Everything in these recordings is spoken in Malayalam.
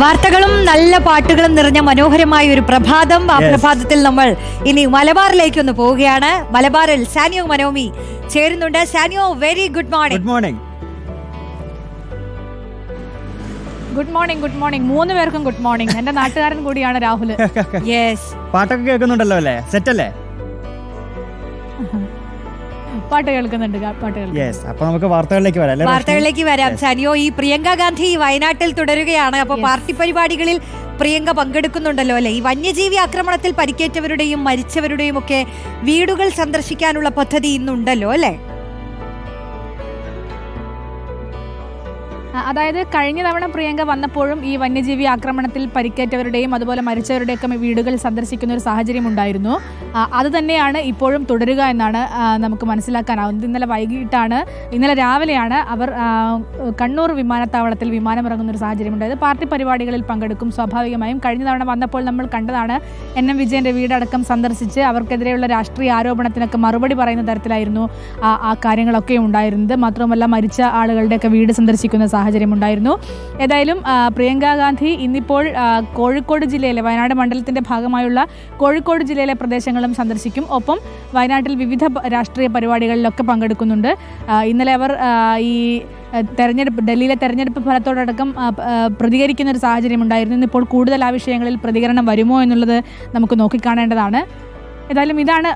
വാർത്തകളും നല്ല പാട്ടുകളും നിറഞ്ഞ മനോഹരമായ ഒരു പ്രഭാതം. ആ പ്രഭാതത്തിൽ നമ്മൾ ഇനി മലബാറിലേക്ക് ഒന്ന് പോവുകയാണ്. മലബാറിൽ സാനിയോ മനോമി ചേരുന്നുണ്ട്. Sanio very good morning good morning good morning good morning മൂന്ന് പേർക്കും ഗുഡ് മോർണിംഗ് എന്റെ നാട്ടുകാരൻ കൂടിയാണ് രാഹുൽ യെസ് പാട്ടൊക്കെ കേൾക്കുന്നുണ്ടല്ലോ അല്ലേ? സെറ്റ് അല്ലേ? പാട്ട് കേൾക്കുന്നുണ്ട് പാട്ട് യെസ് അപ്പൊ നമുക്ക് വാർത്തകളിലേക്ക് വരാം. അല്ലേ വാർത്തകളിലേക്ക് വരാം. സനിയോ ഈ പ്രിയങ്ക ഗാന്ധി വയനാട്ടിൽ തുടരുകയാണ്. അപ്പൊ പാർട്ടി പരിപാടികളിൽ പ്രിയങ്ക പങ്കെടുക്കുന്നുണ്ടല്ലോ അല്ലെ? ഈ വന്യജീവി ആക്രമണത്തിൽ പരിക്കേറ്റവരുടെയും മരിച്ചവരുടെയും ഒക്കെ വീടുകൾ സന്ദർശിക്കാനുള്ള പദ്ധതി ഇന്നുണ്ടല്ലോ അല്ലെ? അതായത് കഴിഞ്ഞ തവണ പ്രിയങ്ക വന്നപ്പോഴും ഈ വന്യജീവി ആക്രമണത്തിൽ പരിക്കേറ്റവരുടെയും അതുപോലെ മരിച്ചവരുടെയൊക്കെ വീടുകൾ സന്ദർശിക്കുന്ന ഒരു സാഹചര്യം ഉണ്ടായിരുന്നു. അത് തന്നെയാണ് ഇപ്പോഴും തുടരുക എന്നാണ് നമുക്ക് മനസ്സിലാക്കാനാവുന്നത്. ഇന്നലെ വൈകിട്ടാണ് ഇന്നലെ രാവിലെയാണ് അവർ കണ്ണൂർ വിമാനത്താവളത്തിൽ വിമാനമിറങ്ങുന്ന ഒരു സാഹചര്യം ഉണ്ടായത്. പാർട്ടി പരിപാടികളിൽ പങ്കെടുക്കും. സ്വാഭാവികമായും കഴിഞ്ഞ തവണ വന്നപ്പോൾ നമ്മൾ കണ്ടതാണ് എൻ എം വിജയന്റെ വീടടക്കം സന്ദർശിച്ച് അവർക്കെതിരെയുള്ള രാഷ്ട്രീയ ആരോപണത്തിനൊക്കെ മറുപടി പറയുന്ന തരത്തിലായിരുന്നു ആ കാര്യങ്ങളൊക്കെ ഉണ്ടായിരുന്നത്. മാത്രമല്ല മരിച്ച ആളുകളുടെയൊക്കെ വീട് സന്ദർശിക്കുന്ന സാഹചര്യം ഉണ്ടായിരുന്നു ഏതായാലും പ്രിയങ്ക ഗാന്ധി ഇന്നിപ്പോൾ കോഴിക്കോട് ജില്ലയിലെ വയനാട് മണ്ഡലത്തിന്റെ ഭാഗമായുള്ള കോഴിക്കോട് ജില്ലയിലെ പ്രദേശങ്ങളും സന്ദർശിക്കും. ഒപ്പം വയനാട്ടിൽ വിവിധ രാഷ്ട്രീയ പരിപാടികളിലൊക്കെ പങ്കെടുക്കുന്നുണ്ട്. ഇന്നലെ അവർ ഈ തെരഞ്ഞെടുപ്പ് ഡൽഹിയിലെ തെരഞ്ഞെടുപ്പ് ആ, പ്രതികരിക്കുന്ന ഒരു സാഹചര്യം ഉണ്ടായിരുന്നു ഇന്നിപ്പോൾ കൂടുതൽ ആ വിഷയങ്ങളിൽ പ്രതികരണം വരുമോ എന്നുള്ളത് നമുക്ക് നോക്കിക്കാണേണ്ടതാണ്. ഏതായാലും ഇതാണ്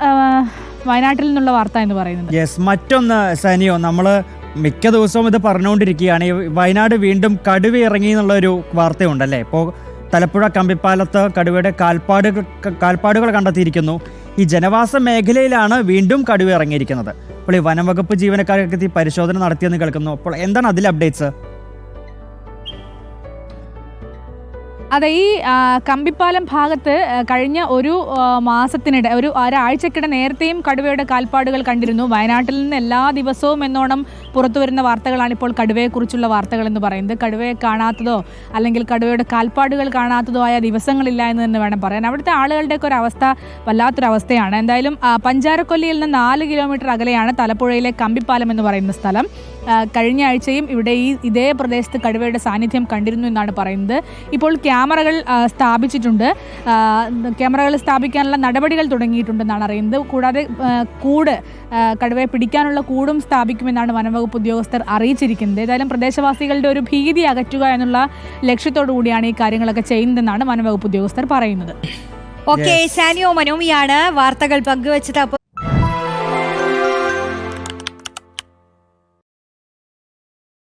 വയനാട്ടിൽ നിന്നുള്ള വാർത്ത എന്ന് പറയുന്നത്. യെസ് മറ്റൊന്ന് സനിയോ നമ്മൾ മിക്ക ദിവസവും ഇത് പറഞ്ഞുകൊണ്ടിരിക്കുകയാണ്. വയനാട് വീണ്ടും കടുവ ഇറങ്ങി എന്നുള്ളൊരു വാർത്തയുണ്ടല്ലേ? ഇപ്പോൾ തലപ്പുഴ കമ്പിപ്പാലത്ത് കടുവയുടെ കാൽപ്പാടുകൾ കാൽപ്പാടുകൾ കണ്ടെത്തിയിരിക്കുന്നു. ഈ ജനവാസ മേഖലയിലാണ് വീണ്ടും കടുവ ഇറങ്ങിയിരിക്കുന്നത്. അപ്പോൾ ഈ വനംവകുപ്പ് ജീവനക്കാർക്ക് പരിശോധന നടത്തിയെന്ന് കേൾക്കുന്നു. അപ്പോൾ എന്താണ് അതിൽ അപ്ഡേറ്റ്സ്? അതെ ഈ കമ്പിപ്പാലം ഭാഗത്ത് കഴിഞ്ഞ ഒരു മാസത്തിനിടെ ഒരു ഒരാഴ്ചക്കിടെ നേരത്തെയും കടുവയുടെ കാൽപ്പാടുകൾ കണ്ടിരുന്നു. വയനാട്ടിൽ നിന്ന് എല്ലാ ദിവസവും എന്നോണം പുറത്തു വരുന്ന വാർത്തകളാണ് ഇപ്പോൾ കടുവയെക്കുറിച്ചുള്ള വാർത്തകൾ എന്ന് പറയുന്നത്. കടുവയെ കാണാത്തതോ അല്ലെങ്കിൽ കടുവയുടെ കാൽപ്പാടുകൾ കാണാത്തതോ ആയ ദിവസങ്ങളില്ല എന്ന് തന്നെ വേണം പറയാൻ. അവിടുത്തെ ആളുകളുടെയൊക്കെ ഒരു അവസ്ഥ വല്ലാത്തൊരവസ്ഥയാണ്. എന്തായാലും പഞ്ചാരക്കൊല്ലിയിൽ നിന്ന് നാല് കിലോമീറ്റർ അകലെയാണ് തലപ്പുഴയിലെ കമ്പിപ്പാലം എന്ന് പറയുന്ന സ്ഥലം. കഴിഞ്ഞ ആഴ്ചയും ഇവിടെ ഈ ഇതേ പ്രദേശത്ത് കടുവയുടെ സാന്നിധ്യം കണ്ടിരുന്നു എന്നാണ് പറയുന്നത്. ഇപ്പോൾ ക്യാമറകൾ സ്ഥാപിച്ചിട്ടുണ്ട്. ക്യാമറകൾ സ്ഥാപിക്കാനുള്ള നടപടികൾ തുടങ്ങിയിട്ടുണ്ടെന്നാണ് അറിയുന്നത്. കൂടാതെ കൂട് കടുവയെ പിടിക്കാനുള്ള കൂടും സ്ഥാപിക്കുമെന്നാണ് വനംവകുപ്പ് ഉദ്യോഗസ്ഥർ അറിയിച്ചിരിക്കുന്നത്. ഏതായാലും പ്രദേശവാസികളുടെ ഒരു ഭീതി അകറ്റുക എന്നുള്ള ലക്ഷ്യത്തോടു കൂടിയാണ് ഈ കാര്യങ്ങളൊക്കെ ചെയ്യുന്നതെന്നാണ് വനംവകുപ്പ് ഉദ്യോഗസ്ഥർ പറയുന്നത്. ഓക്കെ സാനിയോ മനോമിയാണ് വാർത്തകൾ പങ്കുവച്ചത്.